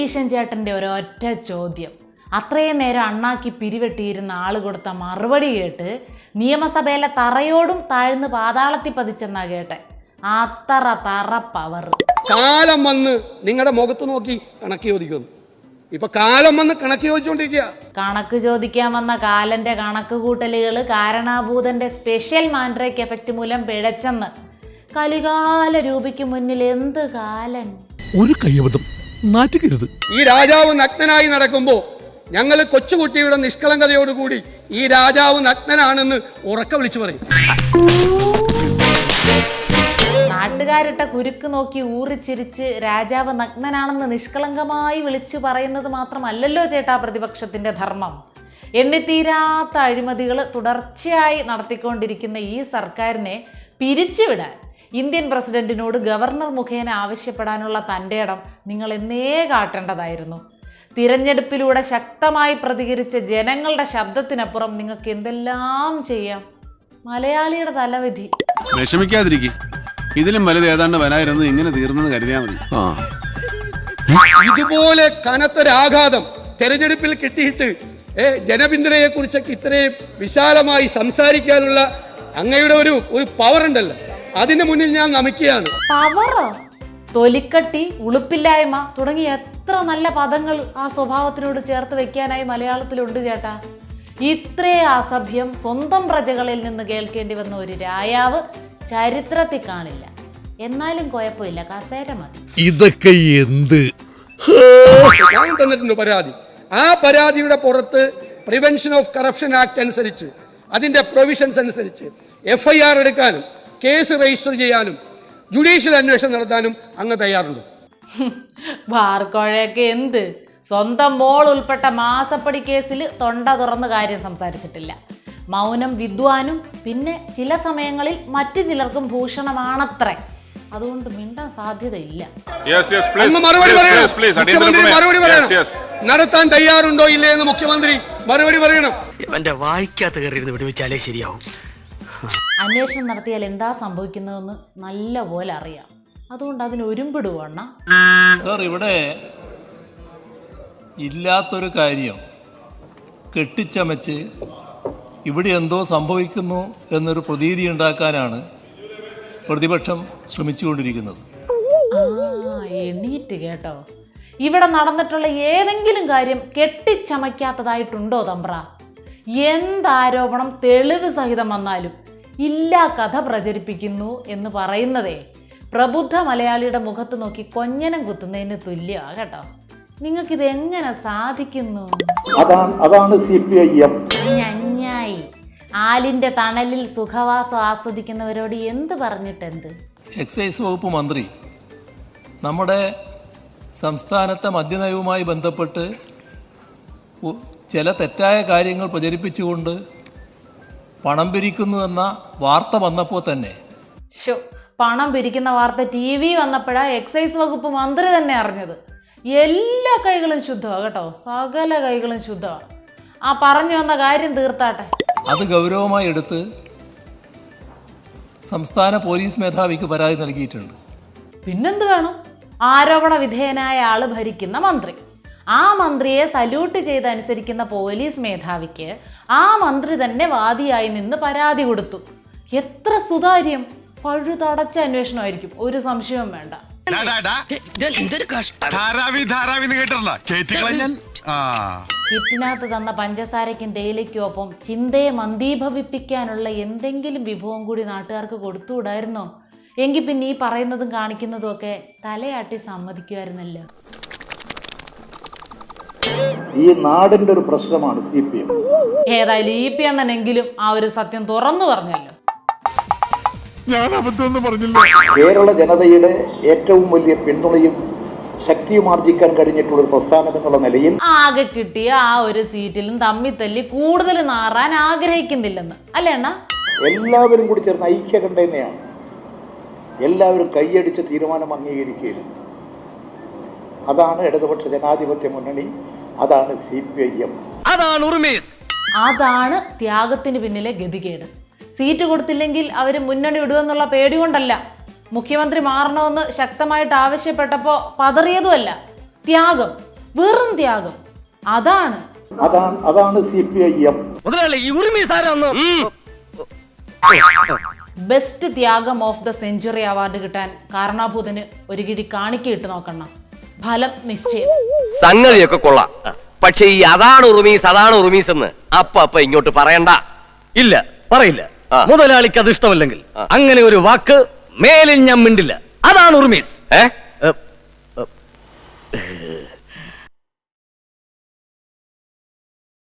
ഈശൻ ചേട്ടന്റെ ഒരൊറ്റ ചോദ്യം. അത്രയും നേരം അണ്ണാക്കി പിരിവെട്ടിയിരുന്ന ആൾ കൊടുത്ത മറുപടി കേട്ട് നിയമസഭയിലെ തറയോടും താഴ്ന്ന് പാതാളത്തിൽ പതിച്ചെന്നാ കേട്ടെ. അത്ര തറ പവർ. കാലം വന്ന് നിങ്ങളുടെ മുഖത്ത് നോക്കി കണക്ക് ചോദിക്കുന്നു. ഇപ്പൊ കാലം വന്ന് കണക്ക് ചോദിച്ചുകൊണ്ടിരിക്കുക കണക്ക് ചോദിക്കാൻ വന്ന കാലന്റെ കണക്ക് കൂട്ടലുകൾ കാരണാഭൂതന്റെ സ്പെഷ്യൽ മാൻഡ്രേക്ക് എഫക്റ്റ് മൂലം പിഴച്ചെന്ന്. കലികാല രൂപിക്ക് മുന്നിൽ എന്ത് കാലൻ? ഒരു കയ്യബദ്ധം നാറ്റുകരുത്. ഈ രാജാവ് നഗ്നനായി നടക്കുമ്പോ ഞങ്ങൾ കൊച്ചുകുട്ടിയുടെ നിഷ്കളങ്കതയോടുകൂടി ഈ രാജാവ് നഗ്നനാണെന്ന് ഉറക്ക വിളിച്ചു പറയും. നാട്ടുകാരിട്ട കുരുക്ക് നോക്കി ഊറിച്ചിരിച്ച് രാജാവ് നഗ്നനാണെന്ന് നിഷ്കളങ്കമായി വിളിച്ചു പറയുന്നത് മാത്രമല്ലല്ലോ ചേട്ടാ പ്രതിപക്ഷത്തിന്റെ ധർമ്മം. എണ്ണിത്തീരാത്ത അഴിമതികൾ തുടർച്ചയായി നടത്തിക്കൊണ്ടിരിക്കുന്ന ഈ സർക്കാരിനെ പിരിച്ചുവിടാൻ ഇന്ത്യൻ പ്രസിഡന്റിനോട് ഗവർണർ മുഖേന ആവശ്യപ്പെടാനുള്ള തന്റെ ഇടം നിങ്ങൾ എന്നേ കാട്ടേണ്ടതായിരുന്നു. തിരഞ്ഞെടുപ്പിലൂടെ ശക്തമായി പ്രതികരിച്ച ജനങ്ങളുടെ ശബ്ദത്തിനപ്പുറം നിങ്ങൾക്ക് എന്തെല്ലാം ചെയ്യാം? മലയാളിയുടെ തലവിധി. വിഷമിക്കാതിരിക്കും. ഇതിലും വലുത് ഏതാണ്ട് വരായിരുന്നു ഇങ്ങനെ തീർന്നെന്ന് കരുതിയാൽ മതി. ഇതുപോലെ കനത്തൊരാഘാതം തെരഞ്ഞെടുപ്പിൽ കിട്ടിയിട്ട് ഏ ജനപിന്തുണയെ കുറിച്ചൊക്കെ ഇത്രയും വിശാലമായി സംസാരിക്കാനുള്ള അങ്ങയുടെ ഒരു ഒരു പവർ ഉണ്ടല്ലോ. അതിന് മുന്നിൽ ഞാൻ നമിക്കുകയാണ്. പവറോ തൊലിക്കട്ടി ഉളുപ്പില്ലായ്മ തുടങ്ങിയ എത്ര നല്ല പദങ്ങൾ ആ സ്വഭാവത്തിനോട് ചേർത്ത് വെക്കാനായി മലയാളത്തിലുണ്ട് ചേട്ടാ. ഇത്രേ അസഭ്യം സ്വന്തം പ്രജകളിൽ നിന്ന് കേൾക്കേണ്ടി വന്ന ഒരു രായാവ് ചരിത്രത്തിൽ കാണില്ല. എന്നാലും കുഴപ്പമില്ല കസേര മതി. ഇതൊക്കെ എന്ത്? ഞാൻ തന്നിട്ടുണ്ട് പരാതി. ആ പരാതിയുടെ പുറത്ത് പ്രിവെൻഷൻ ഓഫ് കറപ്ഷൻ ആക്ട് അനുസരിച്ച് അതിന്റെ പ്രൊവിഷൻസ് അനുസരിച്ച് എഫ്ഐആർ ഐ ആർ എടുക്കാനും കേസ് രജിസ്റ്റർ ചെയ്യാനും ജുഡീഷ്യൽ അന്വേഷണം നടത്താനും അങ്ങ് തയ്യാറുണ്ട്. ബാർക്കോഴയൊക്കെ എന്ത്? സ്വന്തം മോൾ ഉൾപ്പെട്ട മാസപ്പടി കേസിൽ തൊണ്ട തുറന്ന് കാര്യം സംസാരിച്ചിട്ടില്ല. മൗനം വിദ്വാനും പിന്നെ ചില സമയങ്ങളിൽ മറ്റു ചിലർക്കും ഭൂഷണമാണത്രേ. അതുകൊണ്ട് മിണ്ടാൻ സാധ്യതയില്ല. Yes, yes, please. അങ്ങ് മറുപടി. നടത്താൻ തയ്യാറുണ്ടോ ഇല്ലേ എന്ന് മുഖ്യമന്ത്രി മറുപടി പറയണം. എന്റെ വായിക്കാത്ത കയറി വിടുവിച്ചാലേ ശരിയാവും. അന്വേഷണം നടത്തിയാൽ എന്താ സംഭവിക്കുന്നതെന്ന് നല്ല പോലെ അറിയാം. അതുകൊണ്ട് അതിന് ഒരുമ്പിടുവണ്ണ സാർ ഇവിടെ ഇല്ലാത്തൊരു കാര്യം കെട്ടിച്ചമച്ച് ഇവിടെ എന്തോ സംഭവിക്കുന്നു എന്നൊരു പ്രതീതി ഉണ്ടാക്കാനാണ് പ്രതിപക്ഷം ശ്രമിച്ചുകൊണ്ടിരിക്കുന്നത്. എണീറ്റ് കേട്ടോ. ഇവിടെ നടന്നിട്ടുള്ള ഏതെങ്കിലും കാര്യം കെട്ടിച്ചമയ്ക്കാത്തതായിട്ടുണ്ടോ തമ്പ്ര? എന്താരോപണം തെളിവ് സഹിതം വന്നാലും? ഇല്ലാ കഥ പ്രചരിപ്പിക്കുന്നു എന്ന് പറയുന്നതേ. പ്രബുദ്ധ മലയാളിയുടെ മുഖത്ത് നോക്കി കൊഞ്ഞനം കുത്തുന്നതിന് തുല്യമാണ് കേട്ടോ. നിങ്ങൾക്കിത് എങ്ങനെ സാധിക്കുന്നു? അതാണ് അതാണ് സി പി ഐ എം. ഞഞ്ഞായി. ആലിന്റെ തണലിൽ സുഖവാസം ആസ്വദിക്കുന്നവരോട് എന്ത് പറഞ്ഞിട്ട് എന്ത് എക്സൈസ് വകുപ്പ് മന്ത്രി നമ്മുടെ സംസ്ഥാനത്തെ മദ്യനയവുമായി ബന്ധപ്പെട്ട് ചില തെറ്റായ കാര്യങ്ങൾ പ്രചരിപ്പിച്ചുകൊണ്ട് പണം പിരിക്കുന്നു എന്ന വാർത്ത വന്നപ്പോൾ തന്നെ. ഷോ പണം പിരിക്കുന്ന വാർത്ത ടി വി വന്നപ്പോഴാ എക്സൈസ് വകുപ്പ് മന്ത്രി തന്നെ അറിഞ്ഞത്. എല്ലാ കൈകളും ശുദ്ധമാണ് കേട്ടോ. സകല കൈകളും ശുദ്ധമാണ് ആ പറഞ്ഞു വന്ന കാര്യം തീർത്താട്ടെ. അത് ഗൗരവമായി എടുത്ത് സംസ്ഥാന പോലീസ് മേധാവിക്ക് പരാതി നൽകിയിട്ടുണ്ട്. പിന്നെന്ത് വേണം? ആരോപണ വിധേയനായ ആൾ ഭരിക്കുന്ന മന്ത്രി. ആ മന്ത്രിയെ സല്യൂട്ട് ചെയ്ത് അനുസരിക്കുന്ന പോലീസ് മേധാവിക്ക് ആ മന്ത്രി തന്നെ വാദിയായി നിന്ന് പരാതി കൊടുത്തു. എത്ര സുതാര്യം. പഴുതടച്ച അന്വേഷണമായിരിക്കും. ഒരു സംശയവും വേണ്ട. കിറ്റിനകത്ത് തന്ന പഞ്ചസാരയ്ക്കും തേയിലയ്ക്കും ഒപ്പം ചിന്തയെ മന്ദീഭവിപ്പിക്കാനുള്ള എന്തെങ്കിലും വിഭവം കൂടി നാട്ടുകാർക്ക് കൊടുത്തുകൂടായിരുന്നോ? എങ്കിൽ പിന്നെ ഈ പറയുന്നതും കാണിക്കുന്നതും ഒക്കെ തലയാട്ടി സമ്മതിക്കുമായിരുന്നല്ലോ. ഈ നാടിന്റെ ഒരു പ്രശ്നമാണ് സി പി എം. ഏതായാലും ഇ പി അണ്ണനെങ്കിലും ആ ഒരു സത്യം തുറന്നു പറഞ്ഞല്ലോ. ഞാൻ അബദ്ധമൊന്നും പറഞ്ഞില്ല. കേരള ജനതയുടെ ഏറ്റവും വലിയ പിന്തുണയും ശക്തിയും ആർജിക്കാൻ കഴിഞ്ഞിട്ടുള്ള ഒരു പ്രസ്ഥാനം എന്നുള്ള നിലയിൽ ആകെ കിട്ടിയ ആ ഒരു സീറ്റിലും തമ്മി തല്ലി കൂടുതൽ നാറാൻ ആഗ്രഹിക്കുന്നില്ലെന്ന്. അല്ലേ അണ്ണ? എല്ലാവരും കൂടി ചേർന്ന് ഐക്യകണ്ഠ തന്നെയാണ് എല്ലാവരും കൈയടിച്ച് തീരുമാനം അംഗീകരിക്കുകയും അതാണ് ഇടതുപക്ഷ ജനാധിപത്യ മുന്നണി അതാണ് സി പി ഐ എം അതാണ് അതാണ് ത്യാഗത്തിന് പിന്നിലെ ഗതികേട്. സീറ്റ് കൊടുത്തില്ലെങ്കിൽ അവർ മുന്നണി വിടുമെന്നുള്ള പേടി കൊണ്ടല്ല മുഖ്യമന്ത്രി മാറണമെന്ന് ശക്തമായിട്ട് ആവശ്യപ്പെട്ടപ്പോൾ പതറിയതുമല്ല. ത്യാഗം വെറും ത്യാഗം. അതാണ്. അതാണ് അതാണ് C P I M best ത്യാഗം ഓഫ് ദ സെഞ്ചുറി അവാർഡ് കിട്ടാൻ കാരണാഭൂതന് ഒരു കിഴി കാണിക്കയിട്ട് നോക്കണം ഫലം നിശ്ചയം. സംഗതിയൊക്കെ കൊള്ളാം. പക്ഷെ ഈ അതാണ് ഉറുമീസ് അതാണ് ഉറുമീസ് എന്ന് അപ്പ അപ്പ ഇങ്ങോട്ട് പറയണ്ട. ഇല്ല പറയില്ല. മുതലാളിക്ക് അത് ഇഷ്ടമല്ലെങ്കിൽ അങ്ങനെ ഒരു വാക്ക് മേലിൽ ഞാൻ മിണ്ടില്ല. അതാണ് ഉറുമീസ്. ഏ,